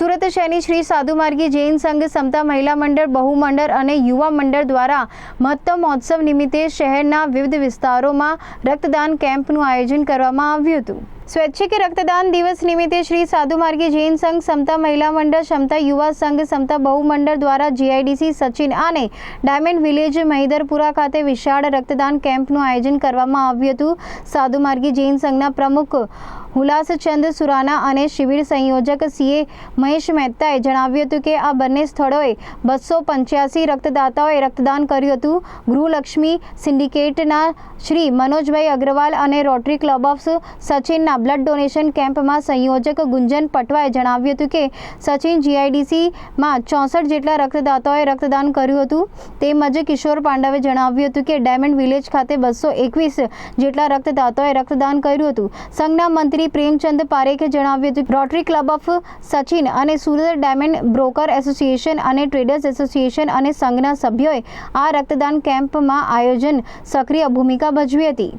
સુરત શહેરની શ્રી સાધુ માર્ગી જૈન સંઘ સમતા મહિલા મંડળ, બહુમંડળ અને યુવા મંડળ દ્વારા મહત્તમ મહોત્સવ નિમિત્તે શહેરના વિવિધ વિસ્તારોમાં રક્તદાન કેમ્પનું આયોજન કરવામાં આવ્યું હતું. સ્વૈચ્છિક રક્તદાન દિવસ નિમિત્તે શ્રી સાધુ માર્ગી જૈન સંઘ, સમતા મહિલા મંડળ, સમતા યુવા સંઘ, સમતા બહુમંડળ દ્વારા જીઆઈડીસી સચિન અને ડાયમંડ વિલેજ મહિદરપુરા ખાતે વિશાળ રક્તદાન કેમ્પનું આયોજન કરવામાં આવ્યું હતું. સાધુ માર્ગી જૈન સંઘના પ્રમુખ હુલાસચંદ સુરાના અને શિબિર સંયોજક સીએ મહેશ મહેતાએ જણાવ્યું હતું કે આ બંને સ્થળોએ બસો પંચ્યાસી રક્તદાતાઓએ રક્તદાન કર્યું હતું. ગૃહલક્ષ્મી સિન્ડિકેટના શ્રી મનોજભાઈ અગ્રવાલ અને રોટરી ક્લબ ઓફ સચિનના બ્લડ ડોનેશન કેમ્પમાં સંયોજક ગુંજન પટવાએ જણાવ્યું હતું કે સચિન જીઆઈડીસીમાં ચોસઠ જેટલા રક્તદાતાઓએ રક્તદાન કર્યું હતું. તેમજ કિશોર પાંડવે જણાવ્યું હતું કે ડાયમંડ વિલેજ ખાતે બસો એકવીસ જેટલા રક્તદાતાઓએ રક્તદાન કર્યું હતું. સંઘના મંત્રી પ્રેમચંદ પારેખે જણાવ્યું હતું રોટરી ક્લબ ઓફ સચિન અને સુરત ડાયમંડ બ્રોકર એસોસિએશન અને ટ્રેડર્સ એસોસિએશન અને સંઘના સભ્યોએ આ રક્તદાન કેમ્પમાં આયોજન સક્રિય ભૂમિકા ભજવી હતી.